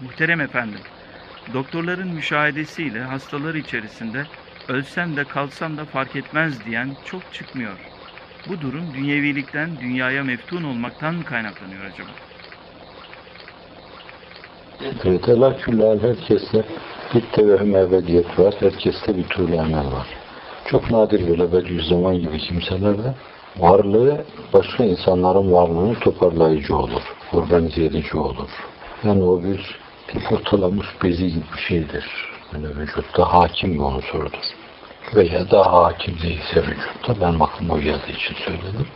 Muhterem efendim, doktorların müşahedesiyle hastalar içerisinde ölsem de kalsam da fark etmez diyen çok çıkmıyor. Bu durum dünyevilikten dünyaya meftun olmaktan mı kaynaklanıyor acaba? Evet, Allah küllâl herkeste bir tevehüm ebediyet var. Herkeste bir türlü emel var. Çok nadir böyle Bediüzzaman gibi kimselerde varlığı başka insanların varlığını toparlayıcı olur. Organize edici olur. Yani o bir ortalamış bezi gibi bir şeydir. Yani vücutta hakim bir unsurdur. Veya daha hakim değilse vücutta ben aklıma geldiği için söyledim.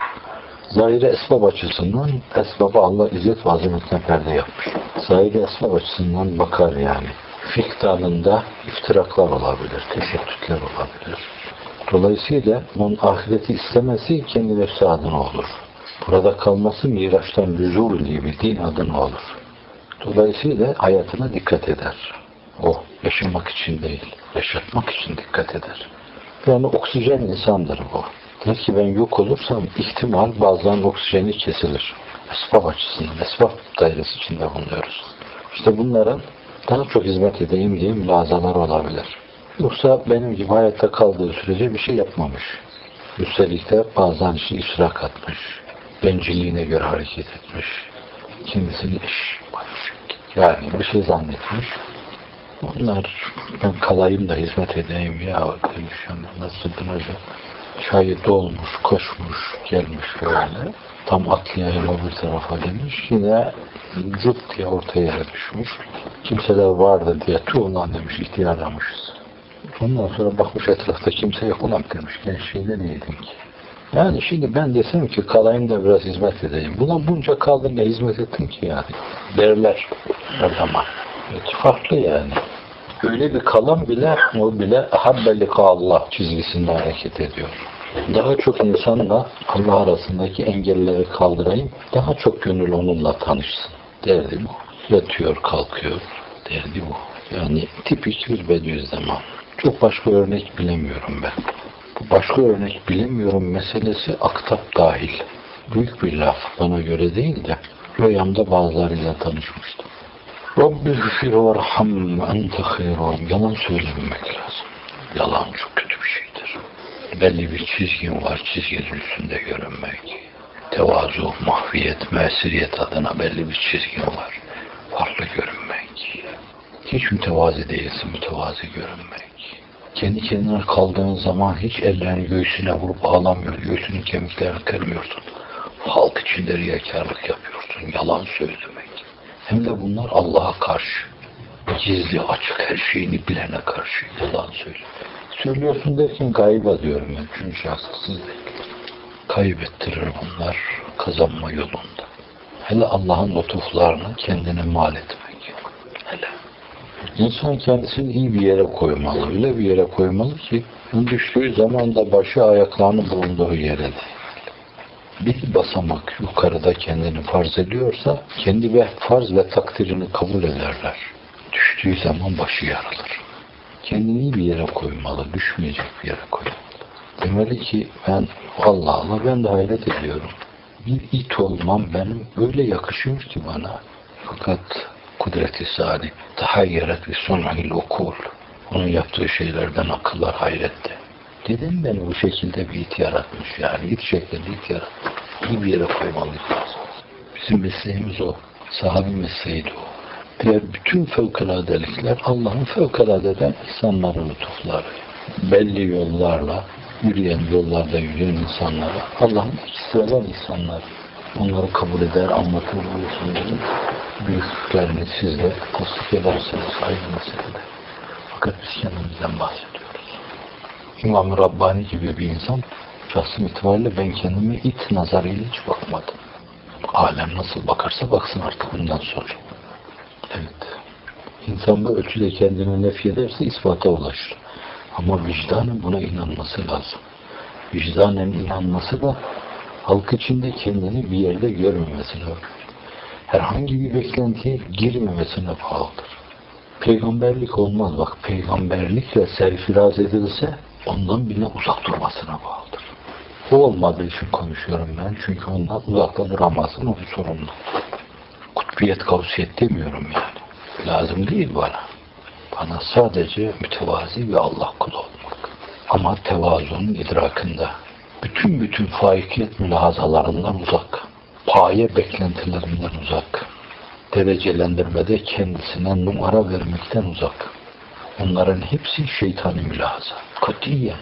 Zahiri esbab açısından esbaba Allah izzet ve azametine perde yapmış. Zahiri esbab açısından bakar yani. Fik dalında iftiraklar olabilir, teşettütler olabilir. Dolayısıyla onun ahireti istemesi kendi nefsi adına olur. Burada kalması Miraç'tan lüzul diye bir din adına olur. Dolayısıyla hayatına dikkat eder. O yaşamak için değil, yaşatmak için dikkat eder. Yani oksijen insandır bu. Der ki ben yok olursam ihtimal bazen oksijeni kesilir. Esbab açısından, esbab dairesi içinde bulunuyoruz. İşte bunların daha çok hizmet edeyim diye mülazalar olabilir. Yoksa benim gibi hayatta kaldığı sürece bir şey yapmamış. Üstelik de bazen işte ifrak atmış. Bencilliğine göre hareket etmiş. Kendisini iş yani bir şey zannetmiş. Onlar ben kalayım da hizmet edeyim ya demiş yani nasıl hoca çayı dolmuş, koşmuş, gelmiş böyle. Tam atlayayım öbür tarafa demiş. Yine cıt diye ortaya yere düşmüş. Kimseler vardı diye tu ulan demiş ihtiyarlamışız. Ondan sonra bakmış etrafta kimse yok ulan demiş. Gençliğinde niyeydin ki? Yani şimdi ben desem ki kalayım da biraz hizmet edeyim. Buna bunca kaldın ne hizmet ettin ki yani? Derler her zaman. Evet, farklı yani. Öyle bir kalan bile o bile habbelika Allah çizgisinde hareket ediyor. Daha çok insanla Allah arasındaki engelleri kaldırayım. Daha çok gönül onunla tanışsın. Derdi bu. Yatıyor, kalkıyor. Derdi bu. Yani tipik bir Bediüzzaman. Çok başka örnek bilemiyorum ben. Başka örnek bilemiyorum meselesi aktap dahil. Büyük bir laf bana göre değil de rüyamda bazılarıyla tanışmıştım. Rabbi gfir varham ente hayrun. Yalan söylememek lazım. Yalan çok kötü bir şeydir. Belli bir çizgin var, çizginin üstünde görünmek. Tevazu, mahviyet, mesiriyet adına belli bir çizgin var. Farklı görünmek. Hiç mütevazi değilsin, mütevazi görünmek. Kendi kendine kaldığın zaman hiç ellerini göğsüne vurup ağlamıyor, göğsünün kemiklerini kırmıyorsun. Halk içinde riyakarlık yapıyorsun, yalan söylemek. Hem de bunlar Allah'a karşı. Gizli, açık her şeyini bilene karşı yalan söylüyor. Söylüyorsun derken gayba diyorum ben. Çünkü şahsız. Kaybettirir bunlar kazanma yolunda. Hele Allah'ın lütuflarını kendine mal etmek. İnsan kendisini iyi bir yere koymalı. Öyle bir yere koymalı ki düştüğü zaman da başı ayaklarının bulunduğu yere değil bir basamak yukarıda kendini farz ediyorsa kendi ve farz ve takdirini kabul ederler. Düştüğü zaman başı yarılır. Kendini iyi bir yere koymalı, düşmeyecek bir yere koymalı. Demeli ki ben vallahi Allah ben de hayret ediyorum. Bir it olmam benim öyle yakışıyor ki bana. Fakat kudreti sani tahayyeret ve sun'il okul. Onun yaptığı şeylerden akıllar hayretti. Neden beni bu şekilde bir it yaratmış yani? it şeklinde it yaratmış. İyi bir yere koymalıyız. Bizim mesleğimiz o. Sahabi mesleğiydi o. Diğer bütün fevkaladelikler Allah'ın fevkaladeden insanların lütufları. Belli yollarla yürüyen, yollarda yürüyen insanlara Allah'ın ikisi insanlar. Onları kabul eder, anlatır buyursunların büyüklüklerini siz de tasdik edersiniz ayrı meselede. Fakat biz kendimizden bahsediyoruz. İmam-ı Rabbani gibi bir insan şahsım itibariyle ben kendime it nazarıyla hiç bakmadım. Alem nasıl bakarsa baksın artık bundan sonra. Evet. İnsan bu ölçüde kendine nef ederse ispata ulaşır. Ama vicdanın buna inanması lazım. Vicdanen inanması da halk içinde kendini bir yerde görmemesi lazım. Herhangi bir beklentiye girmemesine bağlıdır. Peygamberlik olmaz. Bak peygamberlikle serfiraz edilse ondan bile uzak durmasına bağlıdır. O olmadığı için konuşuyorum ben. Çünkü ondan uzakta duramazsın o bir sorumlu. Kutbiyet, kavsiyet demiyorum yani. lazım değil bana. Bana sadece mütevazi ve Allah kulu olmak. Ama tevazunun idrakında. Bütün bütün faikiyet mülahazalarından uzak. Paye beklentilerinden uzak. Derecelendirmede kendisine numara vermekten uzak. Bunların hepsi şeytani mülahaza. Katiyen.